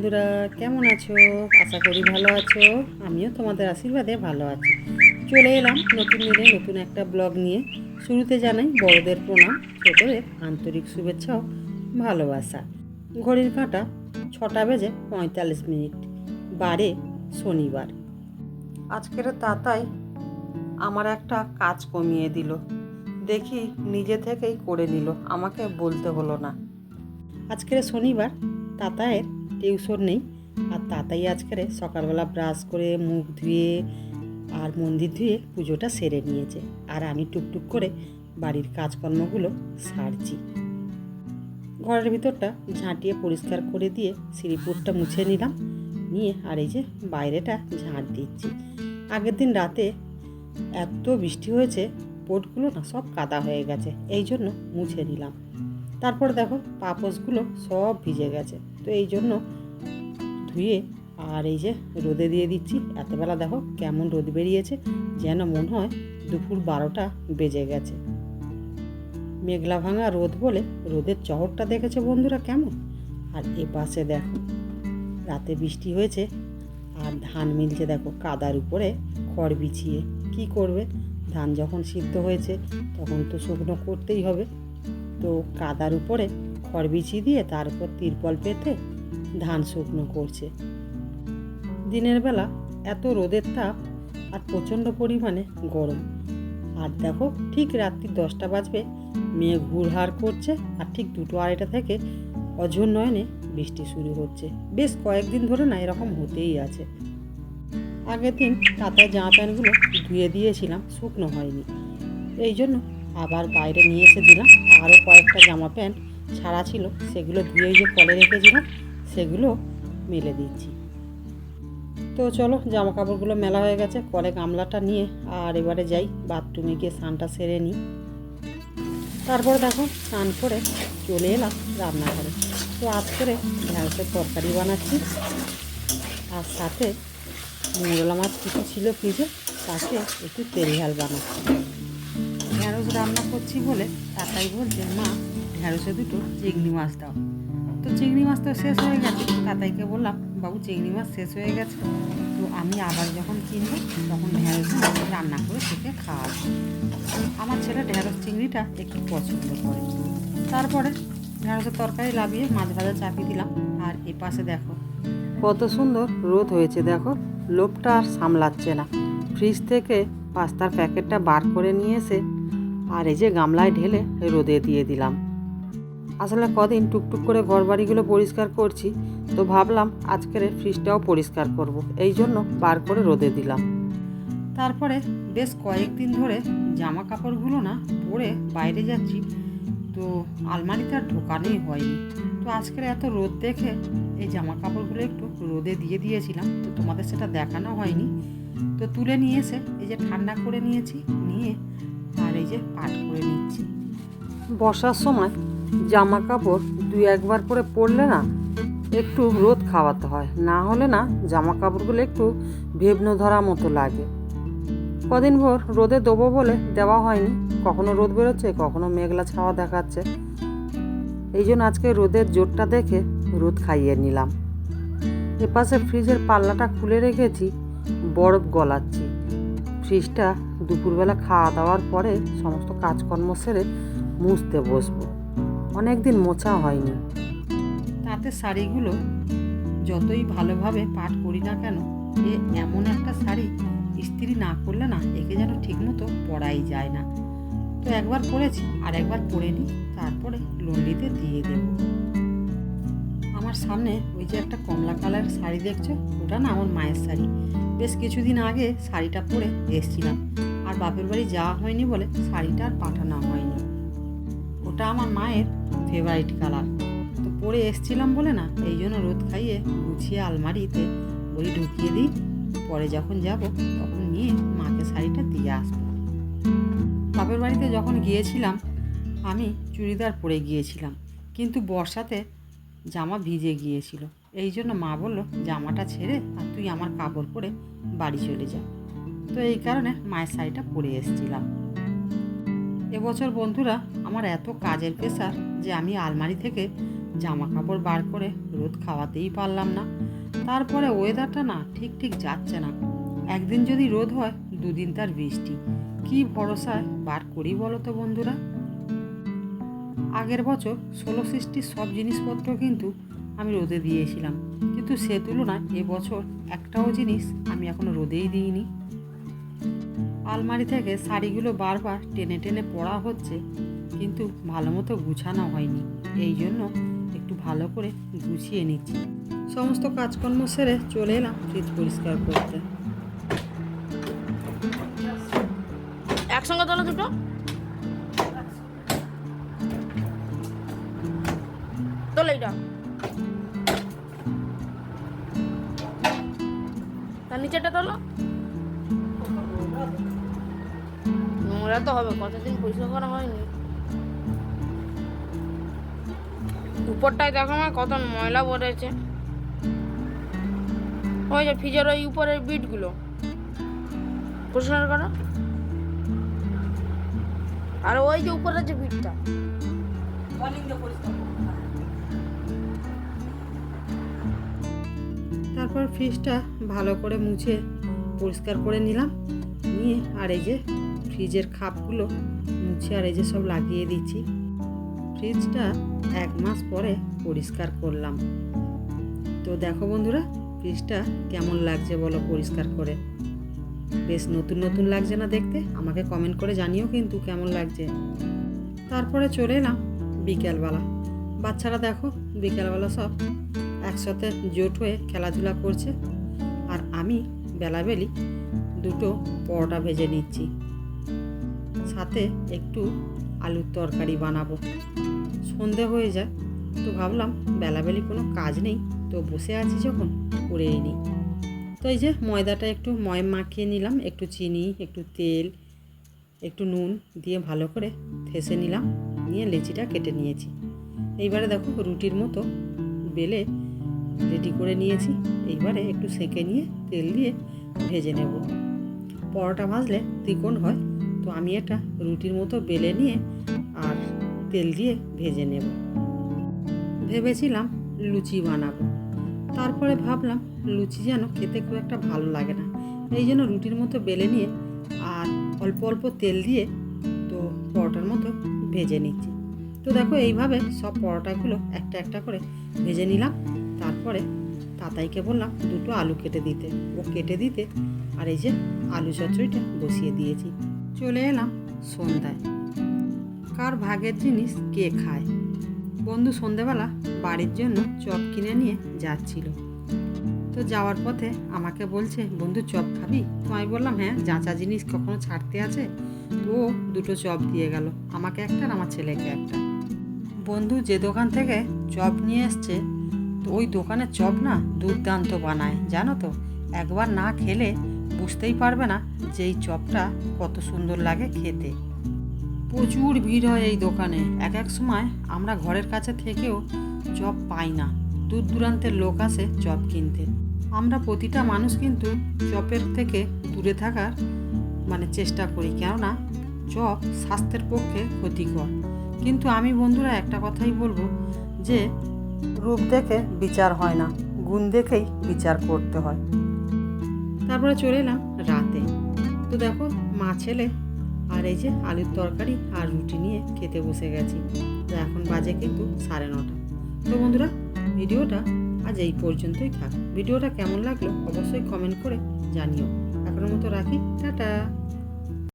বন্ধুরা, কেমন আছো? আশা করি ভালো আছো। আমিও তোমাদের আশীর্বাদে ভালো আছি। চলে এলাম নতুন দিনে নতুন একটা ব্লগ নিয়ে। শুরুতে জানাই বড়দের প্রণাম, ছোটদের আন্তরিক শুভেচ্ছা ও ভালোবাসা। ঘড়ির কাঁটা ছটা বেজে পঁয়তাল্লিশ মিনিট। বারে শনিবার। আজকের তাতাই আমার একটা কাজ কমিয়ে দিল। দেখি নিজে থেকেই করে নিল। আমাকে বলতে হলো না। আজকের শনিবার তাতায়ের টিউশন নেই। আর তাতাই আজকের সকালবেলা ব্রাশ করে, মুখ ধুয়ে আর মন্দির ধুয়ে পুজোটা সেরে নিয়েছে। আর আমি টুকটুক করে বাড়ির কাজকর্মগুলো সারছি। ঘরের ভিতরটা ঝাঁটিয়ে পরিষ্কার করে দিয়ে সিঁড়িপুরটা মুছে নিলাম। নিয়ে আর এই যে বাইরেটা ঝাঁট দিচ্ছি। আগের দিন রাতে এত বৃষ্টি হয়েছে পোটগুলো না সব কাদা হয়ে গেছে, এই জন্য মুছে নিলাম। তারপর দেখো পাপোশগুলো সব ভিজে গেছে। তো এই জন্য ধুয়ে আর এই যে রোদে দিয়ে দিচ্ছি। এতবেলা দেখো কেমন রোদ বেরিয়েছে, যেন মনে হয় দুপুর বারোটা বেজে গেছে। মেঘলা ভাঙা রোদ বলে রোদের চহরটা দেখেছে বন্ধুরা কেমন? আর এ পাশে দেখো, রাতে বৃষ্টি হয়েছে আর ধান মিলছে দেখো কাদার উপরে, খড় বিছিয়ে। কি করবে? ধান যখন সিদ্ধ হয়েছে তখন তো শুকনো করতেই হবে। তো কাদার উপরে খড় বিছিয়ে দিয়ে তার উপর তিরপল পেতে ধান শুকনো করছে। দিনের বেলা এত রোদের তাপ আর প্রচণ্ড পরিমাণে গরম। আর দেখো ঠিক রাত্রি দশটা বাজবে মেয়ে ঘুরহার করছে আর ঠিক দুটো আড়াইটা থেকে অঝোর নয়নে বৃষ্টি শুরু হচ্ছে। বেশ কয়েকদিন ধরে না এরকম হতেই আছে। আগের দিন তাতায় জামা প্যান্টগুলো ধুয়ে দিয়েছিলাম, শুকনো হয়নি। এই জন্য আবার বাইরে নিয়ে এসে দিলাম, আরও কয়েকটা জামা প্যান্ট ছাড়া ছিল, সেগুলো ধুয়ে যে কলে রেখেছিলাম, সেগুলো মেলে দিচ্ছি। তো চলো জামা কাপড়গুলো মেলা হয়ে গেছে, কলে গামলাটা নিয়ে আর এবারে যাই, বাথরুমে গিয়ে স্নানটা সেরে নিই। তারপর দেখো, স্নান করে চলে এলাম রান্নাঘরে। তো আজ করে ঢ্যাঁড়সের তরকারি বানাচ্ছি, আর সাথে মোগলা মাছ কিছু ছিল ফ্রিজে, তাকে একটু তেরিহাল বানাচ্ছি। ঢ্যাঁড়স রান্না করছি বলে তাতাই বলছে, মা ঢ্যাঁড়সে দুটো, চিংড়ি মাছ দাও তো চিংড়ি মাছ তো শেষ হয়ে গেছে। তাতাইকে বললাম, বাবু, চিংড়ি মাছ শেষ হয়ে গেছে। তো আমি আবার যখন কিনবো, তখন ঢ্যাঁড়স রান্না করে থেকে খাওয়াবো। আমার ছেলে ঢ্যাঁড়স চিংড়িটা একটু পছন্দ করে। তারপরে ঢ্যাঁড়সের তরকারি লাভিয়ে মাছ ভাজা চাপিয়ে দিলাম। আর এ পাশে দেখো, কত সুন্দর রোদ হয়েছে, দেখো। লোভটা আর সামলাচ্ছে না। ফ্রিজ থেকে পাস্তার প্যাকেটটা বার করে নিয়ে এসে আর এই যে গামলায় ঢেলে রোদে দিয়ে দিলাম। আসলে কদিন টুকটুক করে ঘর বাড়িগুলো পরিষ্কার করছি তো ভাবলাম আজকের ফ্রিজটাও পরিষ্কার করব। এই জন্য বার করে রোদে দিলাম। তারপরে বেশ কয়েকদিন ধরে জামা কাপড়গুলো না পরে বাইরে যাচ্ছি তো আলমারিতে আর ঢোকানোই হয়নি। তো আজকের এত রোদ দেখে এই জামা কাপড়গুলো একটু রোদে দিয়ে দিয়েছিলাম তো তোমাদের সেটা দেখানো হয়নি। তো তুলে নিয়ে এসে এই যে ঠান্ডা করে নিয়েছি নিয়ে আর এই যে পাট করে নিচ্ছি। বর্ষার সময় জামা কাপড় দুই একবার করে পরলে না একটু রোদ খাওয়াতে হয়। না হলে না জামা কাপড়গুলো একটু ভেবনো ধরা মতো লাগে। কদিন ভোর রোদে দেবো বলে দেওয়া হয়নি। কখনো রোদ বেরোচ্ছে, কখনো মেঘলা ছাওয়া দেখাচ্ছে। এই জন্য আজকে রোদের জোরটা দেখে রোদ খাইয়ে নিলাম। এপাশে ফ্রিজের পাল্লাটা খুলে রেখেছি, বরফ গলাচ্ছি। ফ্রিজটা দুপুরবেলা খাওয়া দাওয়ার পরে সমস্ত কাজকর্ম সেরে মুছতে বসবো। অনেক দিন মোছা হয়নি। তাতে শাড়িগুলো যতই ভালোভাবে পাট করি না কেন, এ এমন একটা শাড়ি ইস্ত্রি না করলে না একে যেন ঠিকমতো পরাই যায় না। তো একবার পরেছি আর একবার পরে নিই তারপরে লন্ডিতে দিয়ে দেব। আমার সামনে ওই যে একটা কমলা কালার শাড়ি দেখছ, ওটা না আমার মায়ের শাড়ি। বেশ কিছুদিন আগে শাড়িটা পরে এসছিলাম। আর বাপের বাড়ি যাওয়া হয়নি বলে শাড়িটা আর পাঠানো হয়নি। ওটা আমার মায়ের ফেভারিট কালার তো পরে এসছিলাম বলে না, এই জন্য রোদ খাইয়ে গুছিয়ে আলমারিতে করি ঢুকিয়ে দিই। পরে যখন যাব, তখন নিয়ে মাকে শাড়িটা দিয়ে আসব। বাপের বাড়িতে যখন গিয়েছিলাম, আমি চুড়িদার পরে গিয়েছিলাম, কিন্তু বর্ষাতে জামা ভিজে গিয়েছিল। এই জন্য মা বলল, জামাটা ছেড়ে আর তুই আমার কাপড় পরে বাড়ি চলে যা। তো এই কারণে মায়ের শাড়িটা পরে এসেছিলাম। এবছর বন্ধুরা, আমার এত কাজের প্রেশার যে আমি আলমারি থেকে জামা কাপড় বার করে রোদ খাওয়াতেই পারলাম না। তারপরে ওয়েদারটা না ঠিক ঠিক যাচ্ছে না। একদিন যদি রোদ হয়, দুদিন তার বৃষ্টি। কি ভরসায় বার করি বলো তো বন্ধুরা? আগের বছর ষোলো সৃষ্টির সব জিনিসপত্র কিন্তু আমি রোদে দিয়েছিলাম। কিন্তু সে তুলনায় এবছর একটাও জিনিস আমি এখনও রোদেই দিইনি। আলমারি থেকে শাড়িগুলো বারবার টেনে টেনে পড়া হচ্ছে, কিন্তু ভালো মতো গুছানো হয়নি। এই জন্য একটু ভালো করে গুছিয়ে নিচ্ছি। সমস্ত কাজকর্ম সেরে চলে এলাম ফ্রিজ পরিষ্কার করতে। একসঙ্গে তোলো দুটো। তোলো তার নিচেটা তোলো। নোংরা তো হবে, কতদিন পরিষ্কার করা হয়নি। উপরটায় দেখো আমার কত ময়লা পড়েছে। ওই যে ফ্রিজের ওই উপরের বিটগুলো। পরিষ্কার করো। আর ওই যে উপরের যে বিটটা। তারপর ফ্রিজটা ভালো করে মুছে পরিষ্কার করে নিলাম। নিয়ে আর এই যে ফ্রিজের খাপগুলো মুছে আর এই যে সব লাগিয়ে দিচ্ছি। ফ্রিজটা এক মাস পরে পরিষ্কার করলাম। তো দেখো বন্ধুরা, ফ্রিজটা কেমন লাগছে বলো পরিষ্কার করে? বেশ নতুন নতুন লাগছে না দেখতে? আমাকে কমেন্ট করে জানিও কিন্তু কেমন লাগছে। তারপরে চলে এলাম বিকেলবেলা। বাচ্চারা দেখো, বিকেলবেলা সব একসাথে জোট হয়ে খেলাধুলা করছে। আর আমি বেলাবেলি দুটো পরোটা ভেজে নিচ্ছি। সাথে একটু আলুর তরকারি বানাবো। সন্ধে হয়ে যায়, তো ভাবলাম বেলাবেলি কোনো কাজ নেই, তো বসে আছি যখন করেই নিই। তো এই যে ময়দাটা একটু ময়, মাখিয়ে নিলাম, একটু চিনি, একটু তেল, একটু নুন দিয়ে ভালো করে থেসে নিলাম, নিয়ে লেচিটা কেটে নিয়েছি। এইবারে দেখো রুটির মতো বেলে রেডি করে নিয়েছি, এইবারে একটু সেঁকে নিয়ে তেল দিয়ে ভেজে নেব। পরোটা ভাজলে ত্রিকোণ হয় তো আমি এটা রুটির মতো বেলে নিয়ে আর তেল দিয়ে ভেজে নেব। ভেবেছিলাম লুচি বানাবো। তারপরে ভাবলাম লুচি যেন খেতে খুব একটা ভালো লাগে না। এই জন্য রুটির মতো বেলে নিয়ে আর অল্প অল্প তেল দিয়ে তো পরোটার মতো ভেজে নিচ্ছি। তো দেখো এইভাবে সব পরোটাগুলো একটা একটা করে ভেজে নিলাম। তারপরে তাতাইকে বললাম দুটো আলু কেটে দিতে। ও কেটে দিতে আর এই যে আলু চচ্চড়িটা বসিয়ে দিয়েছি। চলে এলাম সন্ধ্যায়। কার ভাগের জিনিস কে খায়? বন্ধু সন্ধেবেলা বাড়ির জন্য চপ কিনে নিয়ে যাচ্ছিল। তো যাওয়ার পথে আমাকে বলছে, বন্ধু, চপ খাবি? তো আমি বললাম হ্যাঁ যাচা জিনিস কখনো ছাড়তে আছে, তো ও দুটো চপ দিয়ে গেল, আমাকে একটা আর আমার ছেলেকে একটা। বন্ধু যে দোকান থেকে চপ নিয়ে এসছে, তো ওই দোকানের চপ না দুর্দান্ত বানায়, জানো তো? একবার না খেলে বুঝতেই পারবে না যে এই চপটা কত সুন্দর লাগে খেতে। প্রচুর ভিড় হয় এই দোকানে। এক এক সময় আমরা ঘরের কাছে থেকেও চপ পাই না। দূর দূরান্তের লোক আসে চপ কিনতে। আমরা প্রতিটা মানুষ কিন্তু চপের থেকে দূরে থাকার মানে চেষ্টা করি, কেননা চপ স্বাস্থ্যের পক্ষে ক্ষতিকর। কিন্তু আমি বন্ধুরা একটা কথাই বলব যে, রূপ দেখে বিচার হয় না, গুণ দেখেই বিচার করতে হয়। তারপরে চলে এলাম রাতে। তো দেখো, মা ছেলে আর এই যে আলুর তরকারি আর রুটি নিয়ে খেতে বসে গেছি। তো এখন বাজে কিন্তু সাড়ে নটা। তো বন্ধুরা, ভিডিওটা আজ এই পর্যন্তই থাক। ভিডিওটা কেমন লাগল অবশ্যই কমেন্ট করে জানিও। এখনের মতো রাখি। টাটা!